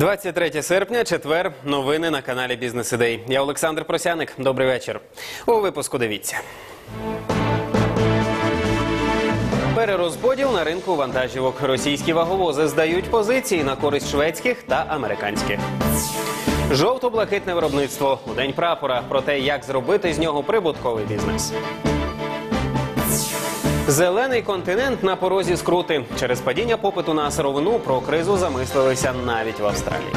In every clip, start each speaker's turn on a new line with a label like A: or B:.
A: 23 серпня, четвер. Новини на каналі Бізнес Ідей. Я Олександр Просяник. Добрий вечір. У випуску дивіться. Перерозподіл на ринку вантажівок. Російські ваговози здають позиції на користь шведських та американських. Жовто-блакитне виробництво у день прапора про те, як зробити з нього прибутковий бізнес. Зелений континент на порозі скрути. Через падіння попиту на сировину про кризу замислилися навіть в Австралії.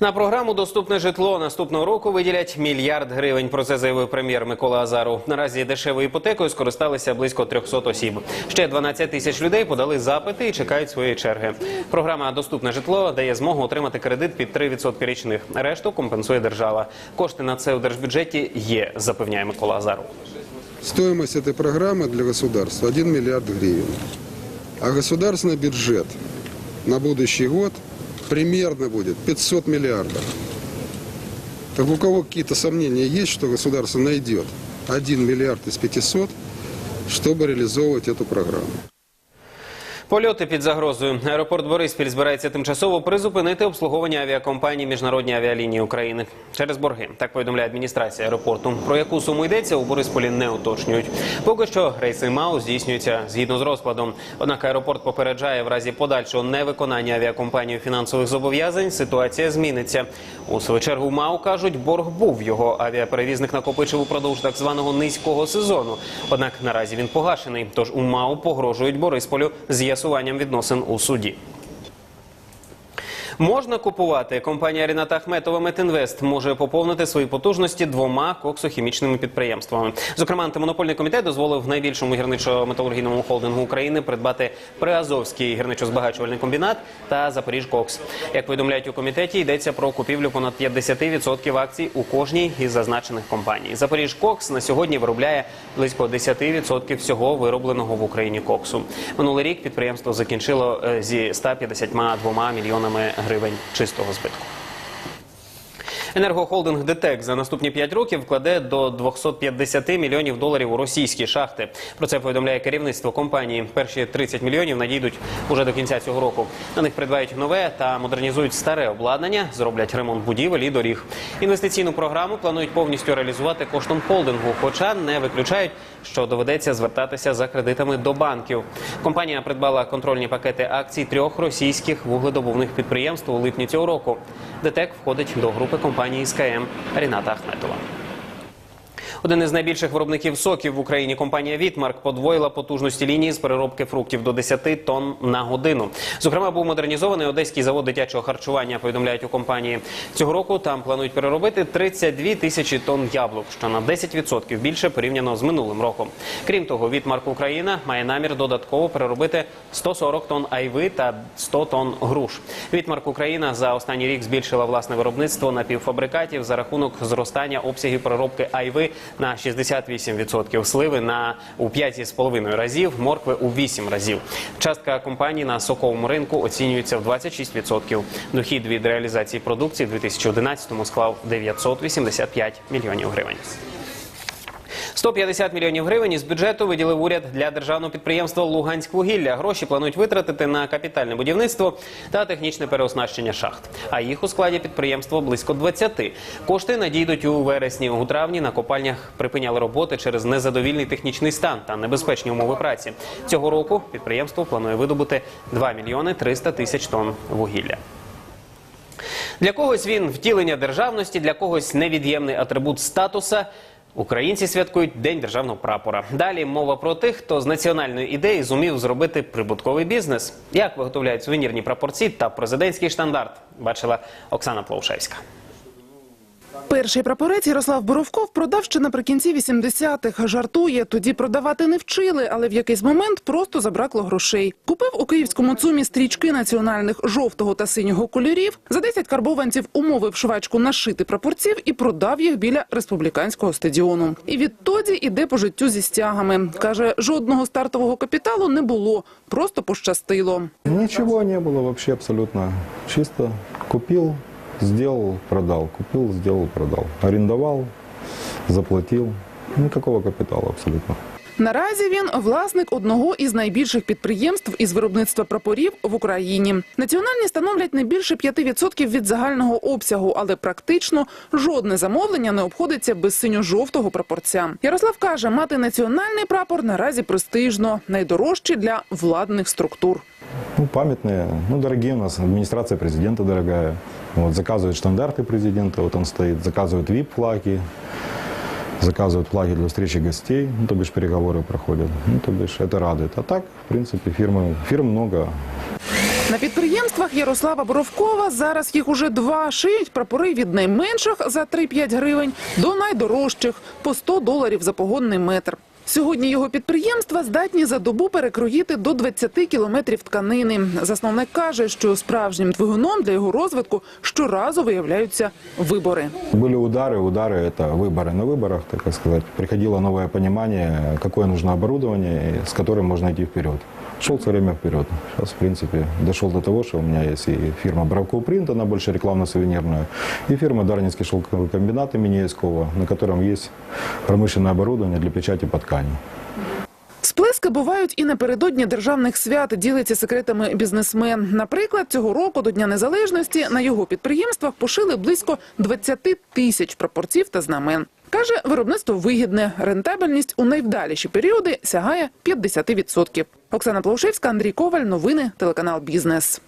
A: На програму Доступне житло наступного року виділять мільярд гривень. Про це заявив прем'єр Микола Азаров. Наразі дешевою іпотекою скористалися близько 300 осіб. Ще 12 тисяч людей подали запити і чекають своєї черги. Програма Доступне житло дає змогу отримати кредит під 3% річних. Решту компенсує держава. Кошти на це у держбюджеті є, запевняє Микола Азаров.
B: Стоимость этой программы для государства 1 миллиард гривен. А государственный бюджет на будущий год примерно будет 500 миллиардов. Так у кого какие-то сомнения есть, что государство найдет 1 миллиард из 500, чтобы реализовывать эту программу?
A: Польоти під загрозою. Аеропорт Бориспіль збирається тимчасово призупинити обслуговування авіакомпанії Міжнародні авіалінії України через борги. Так повідомляє адміністрація аеропорту. Про яку суму йдеться у Борисполі не уточнюють. Поки що рейси МАУ здійснюються згідно з розкладом. Однак аеропорт попереджає в разі подальшого невиконання авіакомпанією фінансових зобов'язань. Ситуація зміниться. У свою чергу МАУ кажуть, борг був його авіаперевізник накопичив упродовж так званого низького сезону. Однак наразі він погашений. Тож у МАУ погрожують Борисполю з'ясуванням відносин у суді. Можна купувати. Компанія Ріната Ахметова Метінвест може поповнити свої потужності двома коксохімічними підприємствами. Зокрема, антимонопольний комітет дозволив найбільшому гірничо-металургійному холдингу України придбати Приазовський гірничо-збагачувальний комбінат та Запоріжкокс. Як повідомляють у комітеті, йдеться про купівлю понад 50% акцій у кожній із зазначених компаній. Запоріжкокс на сьогодні виробляє близько 10% всього виробленого в Україні коксу. Минулий рік підприємство закінчило е, зі 152 мільйонами гривень чистого збитку. Енергохолдинг ДТЕК за наступні 5 років вкладе до 250 мільйонів доларів у російські шахти. Про це повідомляє керівництво компанії. Перші 30 мільйонів надійдуть уже до кінця цього року. На них придбають нове та модернізують старе обладнання, зроблять ремонт будівель і доріг. Інвестиційну програму планують повністю реалізувати коштом холдингу, хоча не виключають, що доведеться звертатися за кредитами до банків. Компанія придбала контрольні пакети акцій трьох російських вугледобувних підприємств у липні цього року. ДТЕК входить до групи компанії СКМ Ріната Ахметова. Один із найбільших виробників соків в Україні компанія Вітмарк подвоїла потужності лінії з переробки фруктів до 10 тонн на годину. Зокрема, був модернізований одеський завод дитячого харчування. Повідомляють у компанії цього року. Там планують переробити 32 тисячі тонн яблук, що на 10% більше порівняно з минулим роком. Крім того, Вітмарк Україна має намір додатково переробити 140 тонн айви та 100 тонн груш. Вітмарк Україна за останній рік збільшила власне виробництво напівфабрикатів за рахунок зростання обсягів переробки айви на 68%, сливи на у 5,5 разів, моркви у 8 разів. Частка компаній на соковому ринку оцінюється в 26%. Дохід від реалізації продукції в 2011-му склав 985 мільйонів гривень. 150 мільйонів гривень із бюджету виділив уряд для державного підприємства Луганськвугілля. Гроші планують витратити на капітальне будівництво та технічне переоснащення шахт. А їх у складі підприємства близько 20. Кошти надійдуть у вересні. У травні на копальнях припиняли роботи через незадовільний технічний стан та небезпечні умови праці. Цього року підприємство планує видобути 2 мільйони 300 тисяч тонн вугілля. Для когось він втілення державності, для когось невід'ємний атрибут статуса. Українці святкують День державного прапора. Далі мова про тих, хто з національної ідеї зумів зробити прибутковий бізнес. Як виготовляють сувенірні прапорці та президентський штандарт, бачила Оксана Плоушевська.
C: Перший прапорець Ярослав Боровков продав ще наприкінці 80-х. Жартує, тоді продавати не вчили, але в якийсь момент просто забракло грошей. Купив у київському цумі стрічки національних жовтого та синього кольорів. За 10 карбованців умовив швачку нашити прапорців і продав їх біля республіканського стадіону. І відтоді іде по життю зі стягами. Каже, жодного стартового капіталу не було, просто пощастило.
D: Ничего не было вообще абсолютно. Чисто купил, сделал, продал. Купил, сделал, продал. Арендовал, заплатил. Никакого капитала абсолютно.
A: Наразі він власник одного із найбільших підприємств із виробництва прапорів в Україні. Національні становлять не більше 5% від загального обсягу, але практично жодне замовлення не обходиться без синьо-жовтого прапорця. Ярослав каже, мати національний прапор наразі престижно, найдорожчий для владних структур.
D: Ну, памятные, ну, дорогие у нас, администрация президента дорогая. Вот, заказывают штандарты президента, вот он стоит, заказывают VIP-флаги, заказывают флаги для встречи гостей, ну, то бишь переговоры проходят, ну, то бишь это радует. А так, в принципе, фирмы, фирм много,
A: На підприємствах Ярослава Боровкова зараз їх уже два шиють прапори від найменших за 3-5 гривень до найдорожчих по 100 доларів за погонний метр. Сьогодні його підприємства здатні за добу перекроїти до 20 кілометрів тканини. Засновник каже, що справжнім двигуном для його розвитку щоразу виявляються вибори.
D: Были удары, удары – это выборы на выборах, так сказать. Приходило новое понимание, какое нужно оборудование, с которым можно идти вперед. Шел все время вперед. Сейчас, в принципе, дошел до того, что у меня есть и фирма Бравков Принт, она больше рекламно-сувенирная, и фирма Дарницкий шелковый комбинат имени Яськова, на котором есть промышленное оборудование для печати по ткани.
A: Сплески бувають і напередодні державних свят, ділиться секретами бізнесмен. Наприклад, цього року до Дня Незалежності на його підприємствах пошили близько 20 тисяч прапорців та знамен. Каже, виробництво вигідне. Рентабельність у найвдаліші періоди сягає 50%. Оксана Плаушевська, Андрій Коваль. Новини, телеканал Бізнес.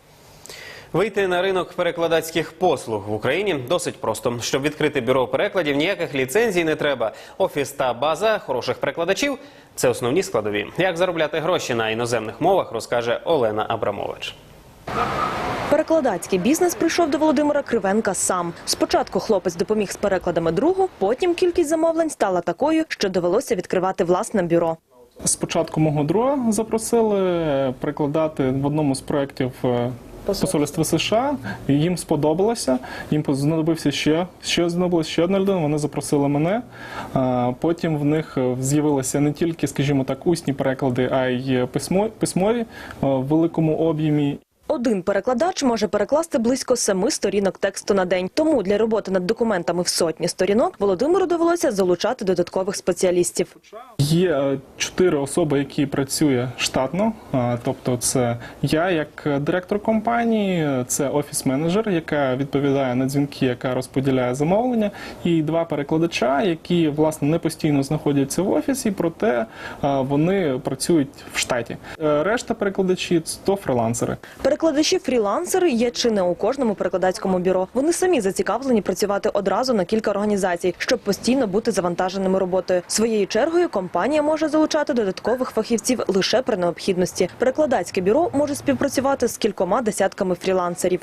E: Вийти на ринок перекладацьких послуг в Україні досить просто. Щоб відкрити бюро перекладів, ніяких ліцензій не треба. Офіс та база хороших перекладачів це основні складові. Як заробляти гроші на іноземних мовах, розкаже Олена Абрамович.
F: Перекладацький бізнес прийшов до Володимира Кривенка сам. Спочатку хлопець допоміг з перекладами другу, потім кількість замовлень стала такою, що довелося відкривати власне бюро.
G: Спочатку мого друга запросили прикладати в одному з проєктів е, посольства США. Їм сподобалося. Їм знадобився ще, ще знадобилася ще одна людина. Вони запросили мене. Потім в них е, з'явилися не тільки, скажімо так, усні переклади, а й письмові е, в великому об'ємі.
F: Один перекладач може перекласти близько семи сторінок тексту на день. Тому для роботи над документами в сотні сторінок Володимиру довелося залучати додаткових спеціалістів.
G: Є е, чотири особи, які працює штатно. Тобто, це я як е, директор компанії, це офіс-менеджер, яка відповідає на дзвінки, яка розподіляє замовлення, і два перекладача, які власне не постійно знаходяться в офісі, проте вони працюють в штаті. Е, Решта перекладачі то фрилансери.
F: Перекладачі-фрілансери є чи не у кожному перекладацькому бюро. Вони самі зацікавлені працювати одразу на кілька організацій, щоб постійно бути завантаженими роботою. Своєю чергою компанія може залучати додаткових фахівців лише при необхідності. Перекладацьке бюро може співпрацювати з кількома десятками фрілансерів.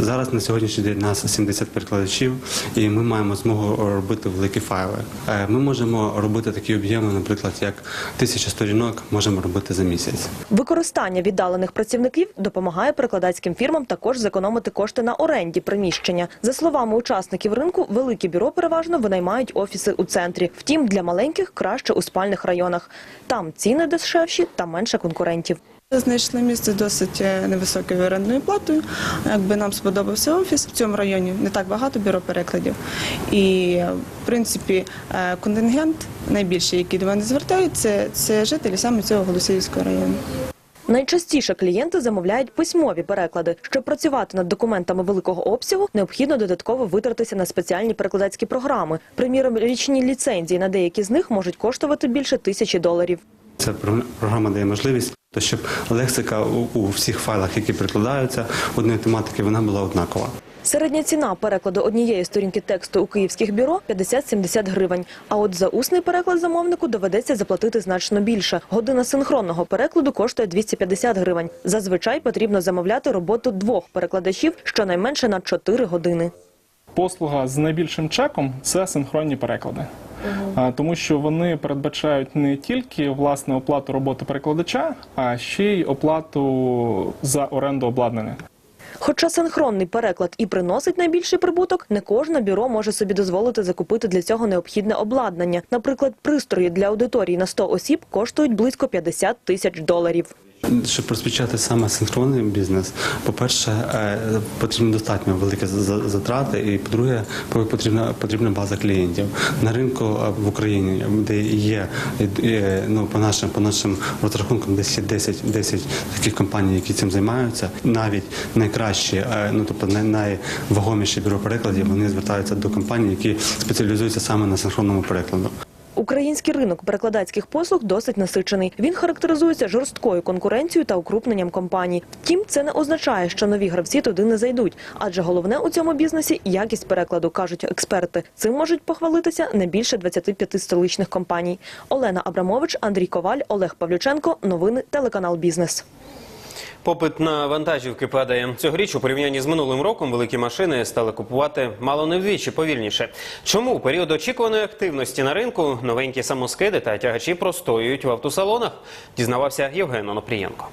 H: Зараз на сьогоднішній день нас 70 перекладачів, і ми маємо змогу робити великі файли. Е, Ми можемо робити такі об'єми, наприклад, як тисяча сторінок можемо робити за місяць.
F: Використання віддалених працівників допомагає перекладацьким фірмам також зекономити кошти на оренді приміщення. За словами учасників ринку, великі бюро переважно винаймають офіси у центрі. Втім, для маленьких краще у спальних районах. Там ціни дешевші та менше конкурентів.
I: Знайшли місце досить е, невисокою орендною платою. Якби нам сподобався офіс в цьому районі, не так багато бюро перекладів. І е, в принципі е, контингент найбільший, який до мене звертаються, це жителі саме цього Голосіївського району.
F: Найчастіше клієнти замовляють письмові переклади. Щоб працювати над документами великого обсягу, необхідно додатково витратися на спеціальні перекладацькі програми. Приміром, річні ліцензії на деякі з них можуть коштувати більше тисячі доларів.
H: Ця про- програма дає можливість, то щоб лексика у, у всіх файлах, які прикладаються, одної тематики, вона була однакова.
F: Середня ціна перекладу однієї сторінки тексту у київських бюро 50-70 гривень. А от за усний переклад замовнику доведеться заплатити значно більше. Година синхронного перекладу коштує 250 гривень. Зазвичай потрібно замовляти роботу двох перекладачів щонайменше на 4 години.
G: Послуга з найбільшим чеком це синхронні переклади. Тому що вони передбачають не тільки власне оплату роботи перекладача, а ще й оплату за оренду обладнання.
F: Хоча синхронний переклад і приносить найбільший прибуток, не кожне бюро може собі дозволити закупити для цього необхідне обладнання. Наприклад, пристрої для аудиторії на 100 осіб коштують близько 50 тисяч доларів.
H: Щоб розпочати саме синхронний бізнес, по-перше, е, потрібно достатньо великі за- затрати, і по-друге, потрібна потрібна база клієнтів на ринку е, в Україні, де є е, ну по нашим по нашим розрахункам, десь є 10, 10 таких компаній, які цим займаються. Навіть найкращі, ну тобто най- найвагоміші бюро перекладів, вони звертаються до компаній, які спеціалізуються саме на синхронному перекладу.
F: Український ринок перекладацьких послуг досить насичений. Він характеризується жорсткою конкуренцією та укрупненням компаній. Втім, це не означає, що нові гравці туди не зайдуть, адже головне у цьому бізнесі якість перекладу, кажуть експерти. Цим можуть похвалитися не більше 25 столичних компаній. Олена Абрамович, Андрій Коваль, Олег Павлюченко. Новини телеканал Бізнес.
A: Попит на вантажівки падає. Цьогоріч у порівнянні з минулим роком великі машини стали купувати мало не вдвічі повільніше. Чому у період очікуваної активності на ринку новенькі самоскиди та тягачі простоюють в автосалонах? Дізнавався Євген Онопрієнко.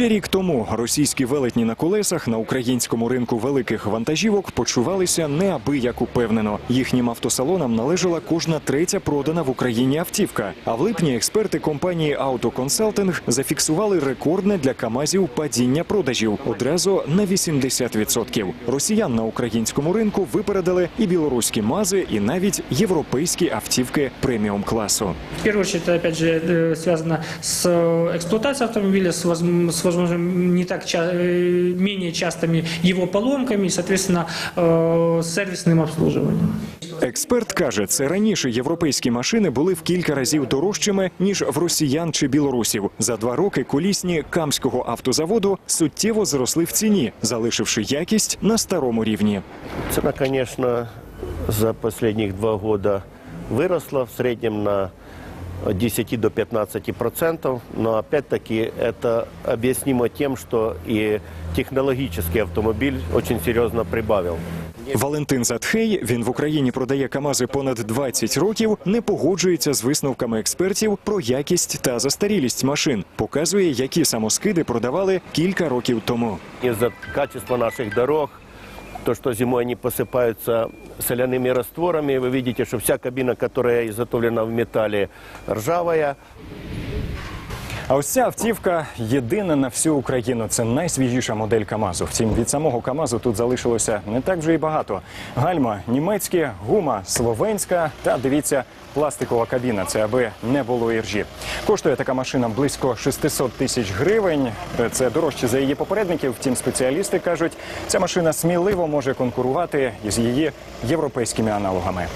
J: Ще рік тому російські велетні на колесах на українському ринку великих вантажівок почувалися неабияк упевнено. Їхнім автосалонам належала кожна третя продана в Україні автівка. А в липні експерти компанії «Автоконсалтинг» зафіксували рекордне для КАМАЗів падіння продажів одразу на 80%. Росіян на українському ринку випередили і білоруські мази, і навіть європейські автівки преміум класу.
K: В первую очередь, это опять же э, связано с э, эксплуатацией автомобиля, с, возм- с, возможно, не так ча- э, менее частыми его поломками, и, соответственно, э, с сервисным обслуживанием.
J: Експерт каже, це раніше європейські машини були в кілька разів дорожчими ніж в росіян чи білорусів. За два роки колісні камського автозаводу суттєво зросли в ціні, залишивши якість на старому рівні.
L: Цена, конечно, за последних два года выросла в среднем на от 10 до 15 процентов, но опять-таки это объяснимо тем, что и технологический автомобиль очень серьезно прибавил.
J: Валентин Затхей, він в Україні продає КАМАЗи понад 20 років, не погоджується з висновками експертів про якість та застарілість машин. Показує, які самоскиди продавали кілька років тому.
L: Из-за качества наших дорог, то, что зимой они посыпаются соляными растворами, вы видите, что вся кабина, которая изготовлена в металле, ржавая,
J: А ось ця автівка єдина на всю Україну. Це найсвіжіша модель КАМАЗу. Втім, від самого КАМАЗу тут залишилося не так вже і багато. Гальма німецькі, гума словенська та дивіться. Пластикова кабіна, це аби не було іржі. Коштує така машина близько 600 тисяч гривень. Це дорожче за її попередників. Втім, спеціалісти кажуть, ця машина сміливо може конкурувати із її європейськими аналогами.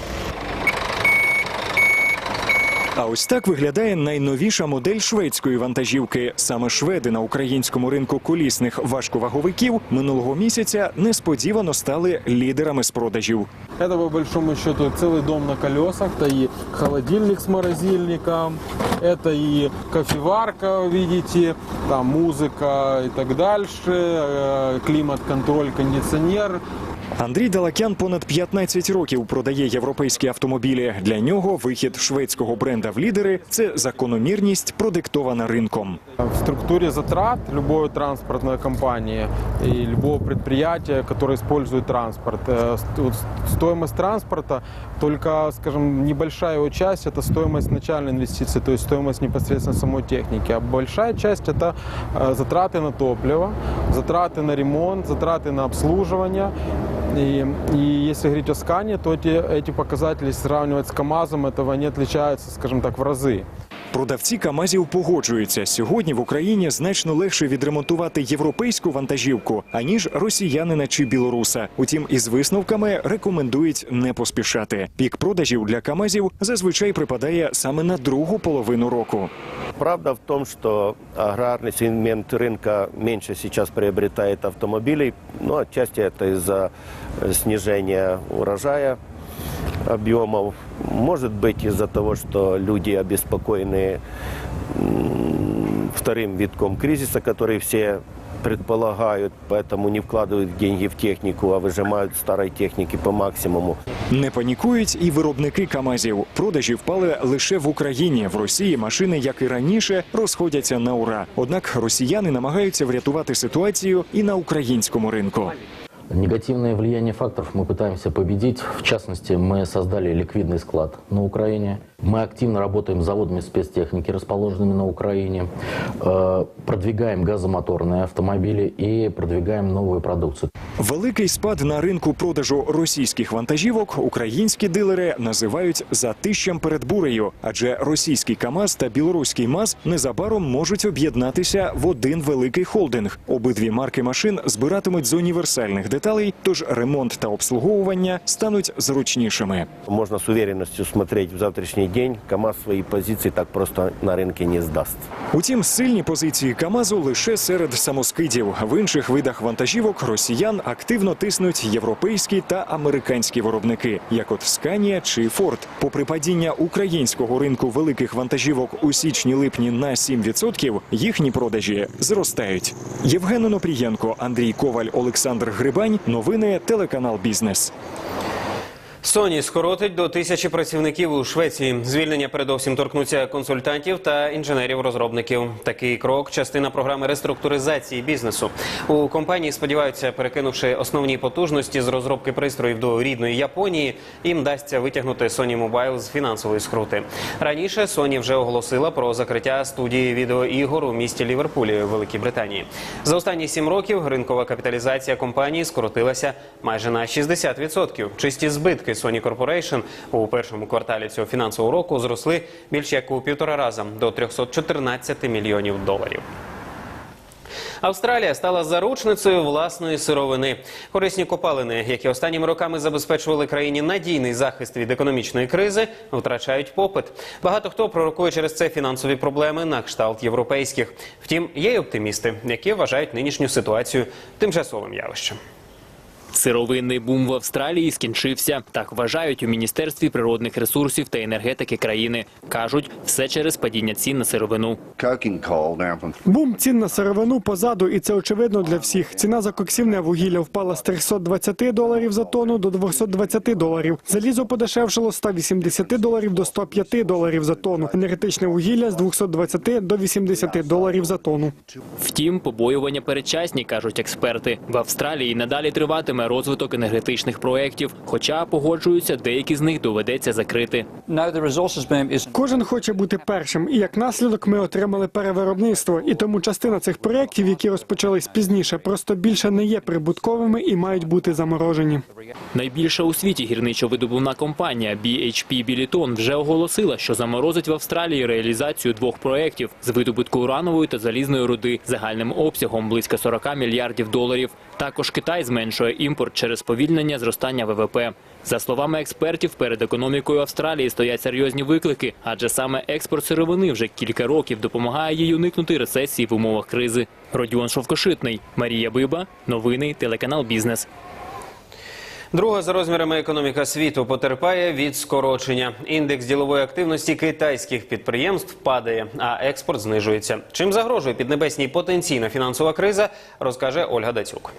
J: А ось так виглядає найновіша модель шведської вантажівки. Саме шведи на українському ринку колісних важковаговиків минулого місяця несподівано стали лідерами з продажів.
M: Это, по большому счету, целый дом на колесах. Это и холодильник с морозильником, это и кофеварка, видите, там музыка и так дальше, э, климат-контроль, кондиционер.
J: Андрій Далакян понад 15 років продає європейські автомобілі. Для нього вихід шведського бренда в лідери це закономірність, продиктована ринком.
M: В структуре затрат любой транспортной компании и любого предприятия, которое использует транспорт, э, ст- вот стоимость транспорта, только, скажем, небольшая его часть – это стоимость начальной инвестиции, то есть стоимость непосредственно самой техники. А большая часть – это э, затраты на топливо, затраты на ремонт, затраты на обслуживание. И, и если говорить о скане, то эти, эти показатели сравнивать с КАМАЗом, этого не отличаются, скажем так, в разы.
J: Продавці КАМАЗів погоджуються. Сьогодні в Україні значно легше відремонтувати європейську вантажівку, аніж росіянина чи білоруса. Утім, із висновками рекомендують не поспішати. Пік продажів для КАМАЗів зазвичай припадає саме на другу половину року.
L: Правда в том, что аграрный сегмент рынка меньше сейчас приобретает автомобилей, но отчасти это из-за э, снижения урожая объемов. Может быть из-за того, что люди обеспокоены м, вторым витком кризиса, который все предполагают, поэтому не вкладывают деньги в технику, а выжимают старой техники по максимуму.
J: Не панікують і виробники КАМАЗів. Продажі впали лише в Україні. В Росії машини, як і раніше, розходяться на ура. Однак росіяни намагаються врятувати ситуацію і на українському ринку.
N: Негативное влияние факторов мы пытаемся победить. В частности, мы создали ликвидный склад на Украине. Мы активно работаем с заводами спецтехники, расположенными на Украине. Э, Продвигаем газомоторные автомобили и продвигаем новую продукцию.
J: Великий спад на ринку продажу російських вантажівок українські дилери називають затищем перед бурею, адже російський КАМАЗ та білоруський МАЗ незабаром можуть об'єднатися в один великий холдинг. Обидві марки машин збиратимуть з універсальних деталей, тож ремонт та обслуговування стануть зручнішими.
L: Можно с уверенностью смотреть в завтрашний день. КАМАЗ свои позиции так просто на рынке не сдаст.
J: Утім, сильні позиції КАМАЗу лише серед самоскидів. В інших видах вантажівок росіян активно тиснуть європейські та американські виробники, як от Сканія чи Форд. Попри падіння українського ринку великих вантажівок у січні-липні на 7%, їхні продажі зростають. Євген Онопрієнко, Андрій Коваль, Олександр Грибань. Новини телеканал Бізнес.
A: Sony скоротить до тисячі працівників у Швеції. Звільнення передовсім торкнуться консультантів та інженерів-розробників. Такий крок частина програми реструктуризації бізнесу. У компанії сподіваються, перекинувши основні потужності з розробки пристроїв до рідної Японії, їм дасться витягнути Sony Mobile з фінансової скрути. Раніше Sony вже оголосила про закриття студії відеоігор у місті Ліверпулі, Великій Британії. За останні сім років ринкова капіталізація компанії скоротилася майже на 60%. Чисті збитки Sony Corporation у першому кварталі цього фінансового року зросли більш як у півтора раза до 314 мільйонів доларів. Австралія стала заручницею власної сировини. Корисні копалини, які останніми роками забезпечували країні надійний захист від економічної кризи, втрачають попит. Багато хто пророкує через це фінансові проблеми на кшталт європейських. Втім, є й оптимісти, які вважають нинішню ситуацію тимчасовим явищем.
O: Сировинний бум в Австралії скінчився. Так вважають у міністерстві природних ресурсів та енергетики країни. кажуть, все через падіння цін на сировину.
P: Бум цін на сировину позаду, і це очевидно для всіх. Ціна за коксівне вугілля впала з 320 доларів за тонну до 220 доларів. Залізо подешевшало з 180 доларів до 105 доларів за тонну. Енергетичне вугілля з 220 до 80 доларів за тонну.
O: Втім, побоювання передчасні, кажуть експерти. В Австралії надалі триватиме розвиток енергетичних проєктів, хоча погоджуються, деякі з них доведеться закрити.
P: Кожен хоче бути першим, і як наслідок ми отримали перевиробництво. І тому частина цих проєктів, які розпочались пізніше, просто більше не є прибутковими і мають бути заморожені.
O: Найбільша у світі гірничо-видобувна компанія BHP Billiton вже оголосила, що заморозить в Австралії реалізацію двох проєктів з видобутку уранової та залізної руди загальним обсягом близько 40 мільярдів доларів. Також Китай зменшує імпорт через повільнення зростання ВВП. За словами експертів, перед економікою Австралії стоять серйозні виклики, адже саме експорт сировини вже кілька років допомагає їй уникнути рецесії в умовах кризи. Родіон Шовкошитний, Марія Биба, новини, телеканал Бізнес.
A: Друга за розмірами економіка світу потерпає від скорочення. Індекс ділової активності китайських підприємств падає, а експорт знижується. Чим загрожує піднебесній потенційна фінансова криза, розкаже Ольга Дацюк.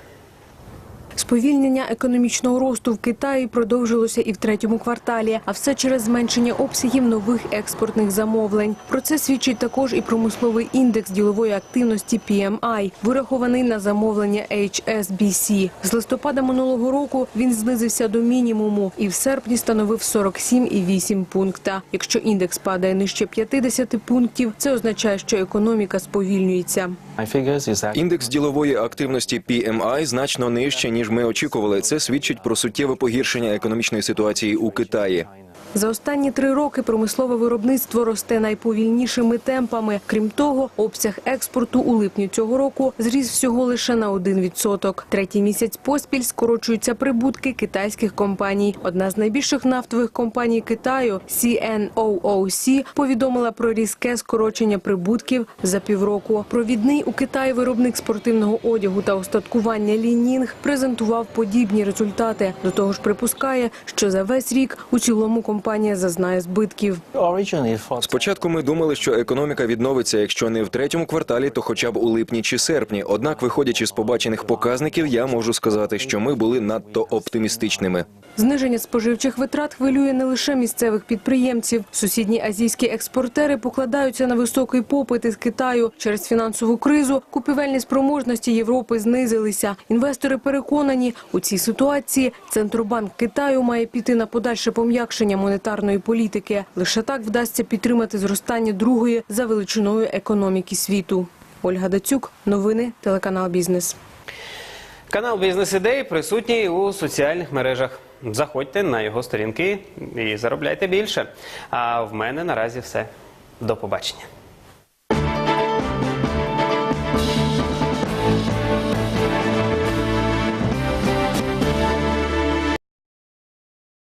Q: Сповільнення економічного росту в Китаї продовжилося і в третьому кварталі, а все через зменшення обсягів нових експортних замовлень. Про це свідчить також і промисловий індекс ділової активності PMI, вирахований на замовлення HSBC. З листопада минулого року він знизився до мінімуму і в серпні становив 47,8 пункта. Якщо індекс падає нижче 50 пунктів, це означає, що економіка сповільнюється.
R: Індекс ділової активності PMI значно нижче, ніж ми очікували. Це свідчить про суттєве погіршення економічної ситуації у Китаї.
Q: За останні три роки промислове виробництво росте найповільнішими темпами. Крім того, обсяг експорту у липні цього року зріс всього лише на 1%. Третій місяць поспіль скорочуються прибутки китайських компаній. Одна з найбільших нафтових компаній Китаю CNOOC повідомила про різке скорочення прибутків за півроку. Провідний у Китаї виробник спортивного одягу та остаткування Лінінг презентував подібні результати. До того ж, припускає, що за весь рік у цілому компанії компанія зазнає збитків.
R: Спочатку ми думали, що економіка відновиться, якщо не в третьому кварталі, то хоча б у липні чи серпні. Однак, виходячи з побачених показників, я можу сказати, що ми були надто оптимістичними.
Q: Зниження споживчих витрат хвилює не лише місцевих підприємців. Сусідні азійські експортери покладаються на високий попит із Китаю. Через фінансову кризу купівельні спроможності Європи знизилися. Інвестори переконані, у цій ситуації Центробанк Китаю має піти на подальше пом'якшення монетарної політики. Лише так вдасться підтримати зростання другої за величиною економіки світу. Ольга Дацюк, новини, телеканал Бізнес.
A: Канал Бізнес ідеї присутній у соціальних мережах. Заходьте на його сторінки і заробляйте більше. А в мене наразі все. До побачення.